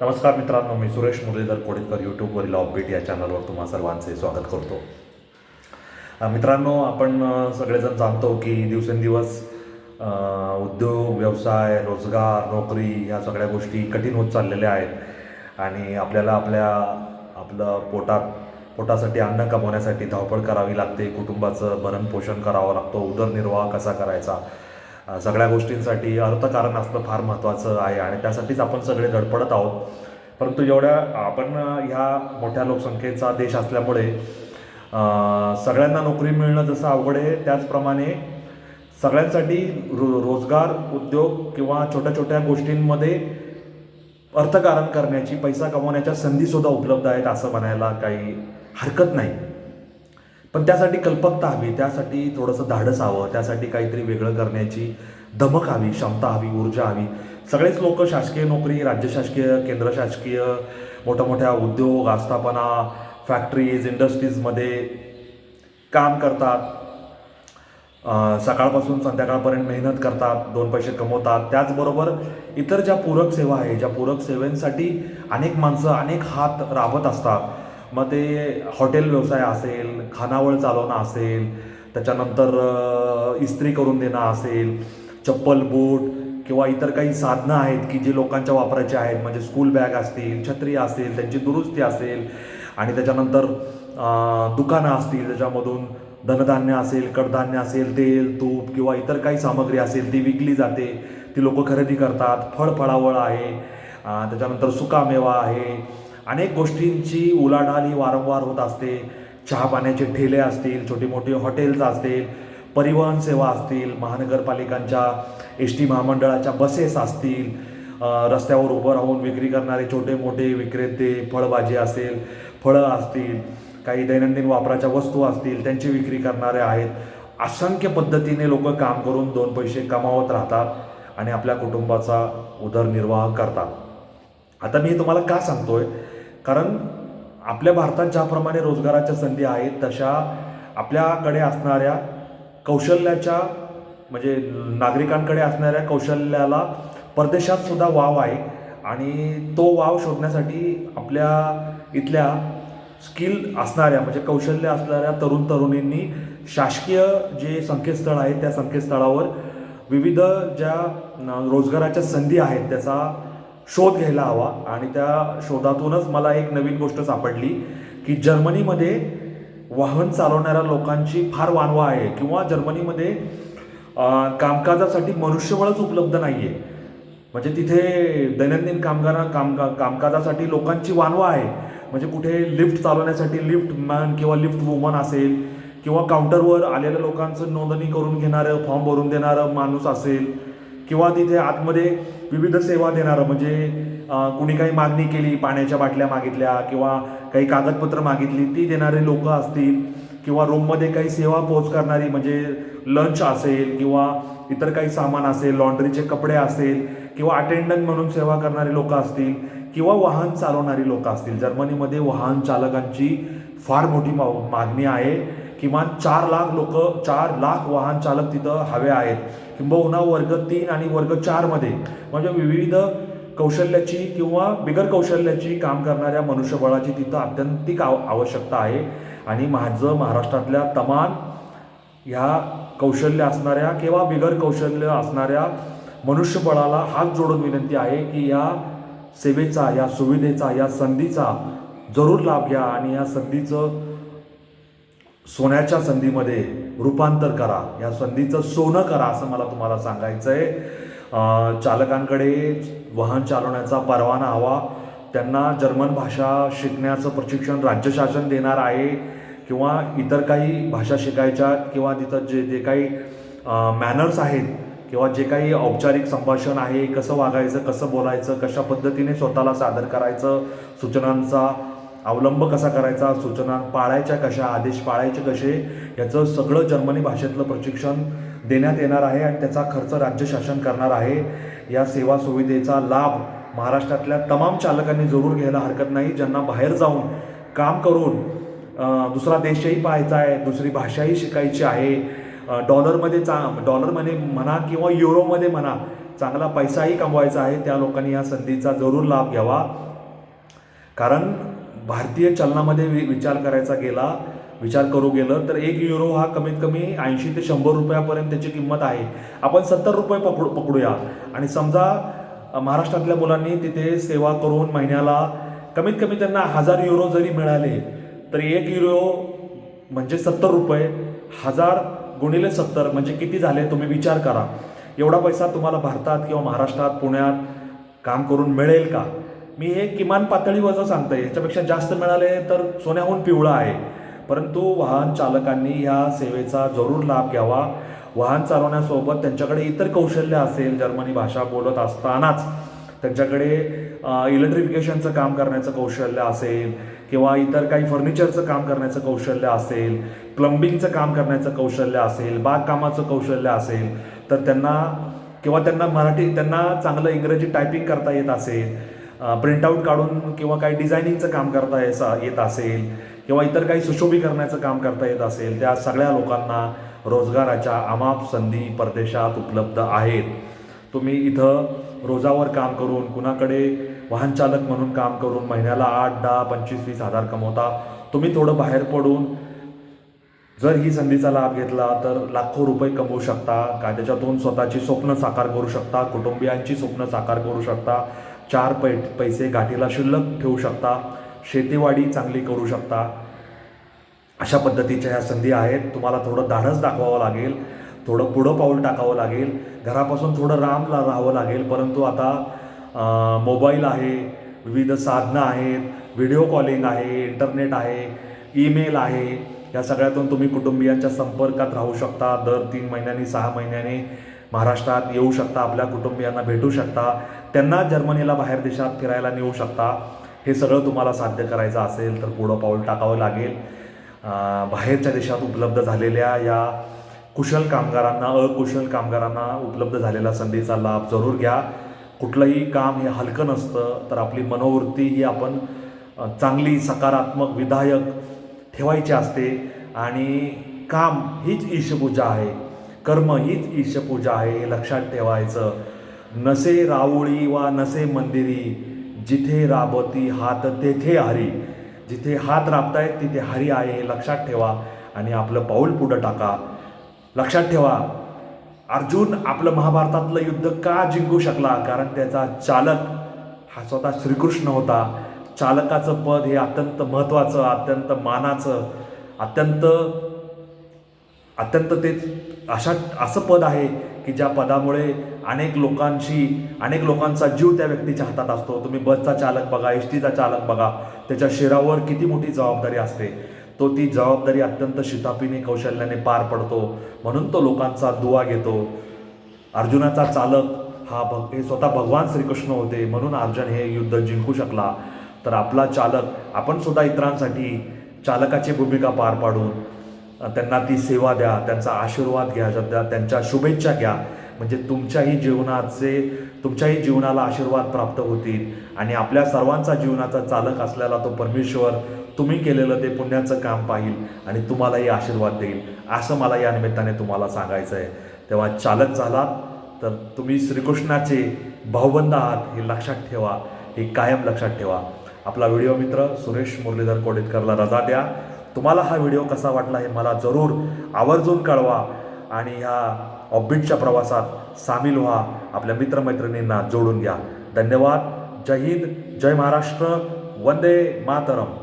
नमस्कार मित्रांनो मी सुरेश मुरलीधर कोडेकर यूट्यूबवरील ऑफबीट या चॅनलवर तुम्हा सर्वांचे स्वागत करतो. मित्रांनो आपण सगळेजण जाणतो की दिवसेंदिवस उद्योग व्यवसाय रोजगार नोकरी ह्या सगळ्या गोष्टी कठीण होत चाललेल्या आहेत आणि आपल्याला आपल्या आपलं पोटात पोटासाठी अन्न कमवण्यासाठी धावपळ करावी लागते कुटुंबाचं भरणपोषण करावं लागतं उदरनिर्वाह कसा करायचा सगळ्या गोष्टींसाठी अर्थकारण असणं फार महत्त्वाचं आहे आणि त्यासाठीच आपण सगळे धडपडत आहोत. परंतु एवढ्या आपण ह्या मोठ्या लोकसंख्येचा देश असल्यामुळे सगळ्यांना नोकरी मिळणं जसं अवघड आहे त्याचप्रमाणे सगळ्यांसाठी रो रोजगार उद्योग किंवा छोट्या छोट्या गोष्टींमध्ये अर्थकारण करण्याची पैसा कमवण्याच्या संधीसुद्धा उपलब्ध आहेत असं म्हणायला काही हरकत नाही. पण त्यासाठी कल्पकता हवी त्यासाठी थोडंसं धाडस हवं त्यासाठी काहीतरी वेगळं करण्याची धमक हवी क्षमता हवी ऊर्जा हवी. सगळेच लोक शासकीय नोकरी राज्य शासकीय केंद्र शासकीय मोठ्या मोठ्या उद्योग आस्थापना फॅक्टरीज इंडस्ट्रीजमध्ये काम करतात. सकाळपासून संध्याकाळपर्यंत मेहनत करतात दोन पैसे कमवतात. त्याचबरोबर इतर ज्या पूरक सेवा आहे ज्या पूरक सेवेंसाठी अनेक माणसं अनेक हात राबत असतात मग ते हॉटेल व्यवसाय असेल खानावळ चालवणं असेल त्याच्यानंतर इस्त्री करून देणं असेल चप्पल बूट किंवा इतर काही साधनं आहेत की जी लोकांच्या वापराचे आहेत म्हणजे स्कूल बॅग असतील छत्री असेल त्यांची दुरुस्ती असेल आणि त्याच्यानंतर दुकानं असतील त्याच्यामधून धनधान्य असेल कडधान्य असेल तेल तूप किंवा इतर काही सामग्री असेल ती विकली जाते. ती लोक खरेदी करतात. फळ फळावळ आहे. त्याच्यानंतर सुकामेवा आहे. अनेक गोष्टींची उलाढाल ही वारंवार होत असते. चहा पाण्याचे ठेले असतील छोटी मोठी हॉटेल्स असतील परिवहन सेवा असतील महानगरपालिकांच्या एस टी महामंडळाच्या बसेस असतील रस्त्यावर उभं राहून विक्री करणारे छोटे मोठे विक्रेते फळभाजी असेल फळं असतील काही दैनंदिन वापराच्या वस्तू असतील त्यांची विक्री करणारे आहेत. असंख्य पद्धतीने लोक काम करून दोन पैसे कमावत राहतात आणि आपल्या कुटुंबाचा उदरनिर्वाह करतात. आता मी तुम्हाला का सांगतोय? कारण आपल्या भारतात ज्याप्रमाणे रोजगाराच्या संधी आहेत तशा आपल्याकडे असणाऱ्या कौशल्याच्या म्हणजे नागरिकांकडे असणाऱ्या कौशल्याला परदेशात सुद्धा वाव आहे आणि तो वाव शोधण्यासाठी आपल्या इथल्या स्किल असणाऱ्या म्हणजे कौशल्य असणाऱ्या तरुण तरुणींनी शासकीय जे संकेतस्थळ आहे त्या संकेतस्थळावर विविध ज्या रोजगाराच्या संधी आहेत त्याचा शोध घ्यायला हवा. आणि त्या शोधातूनच मला एक नवीन गोष्ट सापडली की जर्मनीमध्ये वाहन चालवणाऱ्या लोकांची फार वानवा आहे. किंवा जर्मनीमध्ये कामकाजासाठी मनुष्यबळच उपलब्ध नाही आहे म्हणजे तिथे दैनंदिन कामगार कामका कामकाजासाठी लोकांची वानवा आहे. म्हणजे कुठे लिफ्ट चालवण्यासाठी लिफ्ट मॅन किंवा लिफ्ट वुमन असेल किंवा काउंटरवर आलेल्या लोकांचं नोंदणी करून घेणारं फॉर्म भरून देणारं माणूस असेल किंवा तिथे आतमध्ये विविध सेवा देणारं म्हणजे कुणी काही मागणी केली पाण्याच्या बाटल्या मागितल्या किंवा काही कागदपत्र मागितली ती देणारे लोक असतील किंवा रूममध्ये काही सेवा पोच करणारी म्हणजे लंच असेल किंवा इतर काही सामान असेल लॉन्ड्रीचे कपडे असेल किंवा अटेंडंट म्हणून सेवा करणारी लोक असतील किंवा वाहन चालवणारी लोक असतील. जर्मनीमध्ये वाहन चालकांची फार मोठी मा मागणी आहे. किमान चार लाख लोक चार लाख वाहन चालक तिथं हवे आहेत. किंबहुना वर्ग तीन आणि वर्ग चारमध्ये म्हणजे विविध कौशल्याची किंवा बिगर कौशल्याची काम करणाऱ्या मनुष्यबळाची तिथं अत्यंतिक आव आवश्यकता आहे. आणि माझं महाराष्ट्रातल्या तमाम ह्या कौशल्य असणाऱ्या किंवा बिगर कौशल्य असणाऱ्या मनुष्यबळाला हात जोडून विनंती आहे की या सेवेचा या सुविधेचा या संधीचा जरूर लाभ घ्या आणि या संधीचं सोन्याच्या संधीमध्ये रूपांतर करा. या संधीचं सोनं करा असं मला तुम्हाला सांगायचं आहे चालकांकडे वाहन चालवण्याचा परवाना हवा. त्यांना जर्मन भाषा शिकण्याचं प्रशिक्षण राज्य शासन देणार आहे किंवा इतर काही भाषा शिकायच्या किंवा तिथं जे जे काही मॅनर्स आहेत किंवा जे काही औपचारिक संभाषण आहे कसं वागायचं कसं बोलायचं कशा पद्धतीने स्वतःला सादर करायचं सूचनांचा अवलंब कसा करायचा सूचना पाळायच्या कशा आदेश पाळायचे कसे याचं सगळं जर्मनी भाषेतलं प्रशिक्षण देण्यात येणार आहे आणि त्याचा खर्च राज्य शासन करणार आहे. या सेवा सुविधेचा लाभ महाराष्ट्रातल्या तमाम चालकांनी जरूर घ्यायला हरकत नाही. ज्यांना बाहेर जाऊन काम करून दुसरा देशही पाहायचा आहे दुसरी भाषाही शिकायची आहे डॉलरमध्ये चा डॉलरमध्ये म्हणा किंवा युरोमध्ये म्हणा चांगला पैसाही कमवायचा आहे त्या लोकांनी या संधीचा जरूर लाभ घ्यावा. कारण भारतीय चलनामध्ये वि विचार करायचा गेला विचार करू गेलं तर एक युरो हा कमीत कमी ऐंशी ते शंभर रुपयापर्यंत त्याची किंमत आहे. आपण सत्तर रुपये पकडू पकडूया. आणि समजा महाराष्ट्रातल्या मुलांनी तिथे सेवा करून महिन्याला कमीत कमी त्यांना हजार युरो जरी मिळाले तरी एक युरो म्हणजे सत्तर रुपये हजार गुणिले सत्तर म्हणजे किती झाले तुम्ही विचार करा. एवढा पैसा तुम्हाला भारतात किंवा महाराष्ट्रात पुण्यात काम करून मिळेल का? मी हे किमान पातळीवरचं सांगतोय. याच्यापेक्षा जास्त मिळाले तर सोन्याहून पिवळा आहे. परंतु वाहन चालकांनी ह्या सेवेचा जरूर लाभ घ्यावा. वाहन चालवण्यासोबत त्यांच्याकडे इतर कौशल्य असेल जर्मनी भाषा बोलत असतानाच त्यांच्याकडे इलेक्ट्रिफिकेशनचं काम करण्याचं कौशल्य असेल किंवा इतर काही फर्निचरचं काम करण्याचं कौशल्य असेल प्लंबिंगचं काम करण्याचं कौशल्य असेल बागकामाचं कौशल्य असेल तर त्यांना किंवा त्यांना मराठी त्यांना चांगलं इंग्रजी टायपिंग करता येत असेल प्रिंटआउट काढून किंवा काही डिझायनिंगचं काम करता येसा- येत असेल किंवा इतर काही सुशोभीकरणाचं काम करता येत असेल त्या सगळ्या लोकांना रोजगाराच्या अमाप संधी परदेशात उपलब्ध आहेत. तुम्ही इथं रोजावर काम करून कुणाकडे वाहनचालक म्हणून काम करून महिन्याला आठ दहा पंचवीस वीस हजार कमवता तुम्ही थोडं बाहेर पडून जर ही संधीचा लाभ घेतला तर लाखो रुपये कमवू शकता का त्याच्यातून स्वतःची स्वप्न साकार करू शकता कुटुंबियांची स्वप्न साकार करू शकता चार पै पैसे गाठीला शिल्लक ठेवू शकता शेतीवाडी चांगली करू शकता. अशा पद्धतीच्या ह्या संधी आहेत. तुम्हाला थोडं धाडस दाखवावं लागेल थोडं पुढं पाऊल टाकावं लागेल घरापासून थोडं रामला राहावं लागेल परंतु आता मोबाईल आहे विविध साधनं आहेत व्हिडिओ कॉलिंग आहे इंटरनेट आहे ईमेल आहे या सगळ्यातून तुम्ही कुटुंबियांच्या संपर्कात राहू शकता. दर तीन महिन्यांनी सहा महिन्यांनी महाराष्ट्रात येऊ शकता आपल्या कुटुंबियांना भेटू शकता त्यांना जर्मनीला बाहेर देशात फिरायला नेऊ शकता. हे सगळं तुम्हाला साध्य करायचं असेल तर पुढं पाऊल टाकावं लागेल. बाहेरच्या देशात उपलब्ध झालेल्या या कुशल कामगारांना अकुशल कामगारांना उपलब्ध झालेल्या संधीचा लाभ जरूर घ्या. कुठलंही काम हे हलकं नसतं तर आपली मनोवृत्ती ही आपण चांगली सकारात्मक विधायक ठेवायची असते. आणि काम हीच ईशपूजा आहे. कर्म हीच ईशपूजा आहे हे लक्षात ठेवायचं. नसे राऊळी वा नसे मंदिरी जिथे राबती हात तेथे हरी. जिथे हात राबतायत तिथे हरी आहे हे लक्षात ठेवा आणि आपलं पाऊल पुढं टाका. लक्षात ठेवा अर्जुन आपलं महाभारतातलं युद्ध का जिंकू शकला? कारण त्याचा चालक हा स्वतः श्रीकृष्ण होता. चालकाचं पद हे अत्यंत महत्त्वाचं अत्यंत मानाचं अत्यंत अत्यंत ते अशा असं पद आहे की ज्या पदामुळे अनेक लोकांशी अनेक लोकांचा जीव त्या व्यक्तीच्या हातात असतो. तुम्ही बसचा चालक बघा एस टीचा चालक बघा त्याच्या शिरावर किती मोठी जबाबदारी असते. तो ती जबाबदारी अत्यंत शितापीने कौशल्याने पार पडतो. म्हणून तो लोकांचा दुवा घेतो. अर्जुनाचा चालक हा भग हे स्वतः भगवान श्रीकृष्ण होते. म्हणून अर्जुन हे युद्ध जिंकू शकला. तर आपला चालक आपण सुद्धा इतरांसाठी चालकाची भूमिका पार पाडून त्यांना ती सेवा द्या त्यांचा आशीर्वाद घ्या सध्या त्यांच्या शुभेच्छा घ्या. म्हणजे तुमच्याही जीवनाचे तुमच्याही जीवनाला आशीर्वाद प्राप्त होतील. आणि आपल्या सर्वांचा जीवनाचा चालक असलेला तो परमेश्वर तुम्ही केलेलं ते पुण्याचं काम पाहिल आणि तुम्हालाही आशीर्वाद देईल. असं मला या निमित्ताने तुम्हाला सांगायचं आहे तेव्हा चालक झाला तर तुम्ही श्रीकृष्णाचे भाऊबंद आहात हे लक्षात ठेवा हे कायम लक्षात ठेवा. आपला व्हिडिओ मित्र सुरेश मुरलीधर कोडेतकरला रजा द्या. तुम्हाला हा व्हिडिओ कसा वाटला हे मला जरूर आवर्जून कळवा आणि ह्या ऑबिटच्या प्रवासात सामील व्हा. आपल्या मित्रमैत्रिणींना जोडून घ्या. धन्यवाद. जय हिंद. जय महाराष्ट्र. वंदे मातरम.